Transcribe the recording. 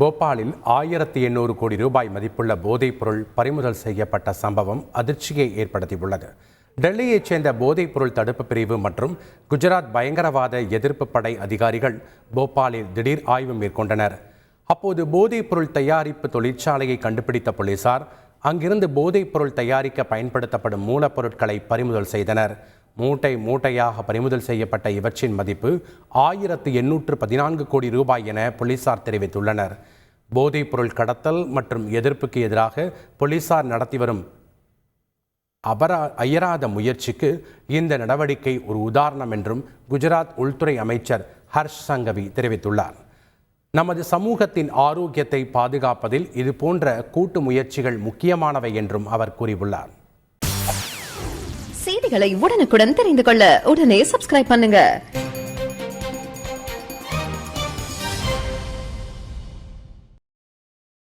போபாலில் ஆயிரத்தி எண்ணூறு கோடி ரூபாய் மதிப்புள்ள போதைப் பொருள் பறிமுதல் செய்யப்பட்ட சம்பவம் அதிர்ச்சியை ஏற்படுத்தியுள்ளது. டெல்லியைச் சேர்ந்த போதைப் பொருள் தடுப்பு பிரிவு மற்றும் குஜராத் பயங்கரவாத எதிர்ப்பு படை அதிகாரிகள் போபாலில் திடீர் ஆய்வு மேற்கொண்டனர். அப்போது போதைப் பொருள் தயாரிப்பு தொழிற்சாலையை கண்டுபிடித்த போலீசார் அங்கிருந்து போதைப் பொருள் தயாரிக்க பயன்படுத்தப்படும் மூலப்பொருட்களை பறிமுதல் செய்தனர். மூட்டை மூட்டையாக பறிமுதல் செய்யப்பட்ட இவற்றின் மதிப்பு ஆயிரத்து எண்ணூற்று பதினான்கு கோடி ரூபாய் என போலீசார் தெரிவித்துள்ளனர். போதைப் பொருள் கடத்தல் மற்றும் எதிர்ப்புக்கு எதிராக போலீசார் நடத்தி வரும் அபரா அயராத முயற்சிக்கு இந்த நடவடிக்கை ஒரு உதாரணம் என்றும் குஜராத் உள்துறை அமைச்சர் ஹர்ஷ் சங்கவி தெரிவித்துள்ளார். நமது சமூகத்தின் ஆரோக்கியத்தை பாதுகாப்பதில் இது போன்ற கூட்டு முயற்சிகள் முக்கியமானவை என்றும் அவர் கூறியுள்ளார். செய்திகளை உடனுக்குடன் தெரிந்து கொள்ள உடனே சப்ஸ்கிரைப் பண்ணுங்க.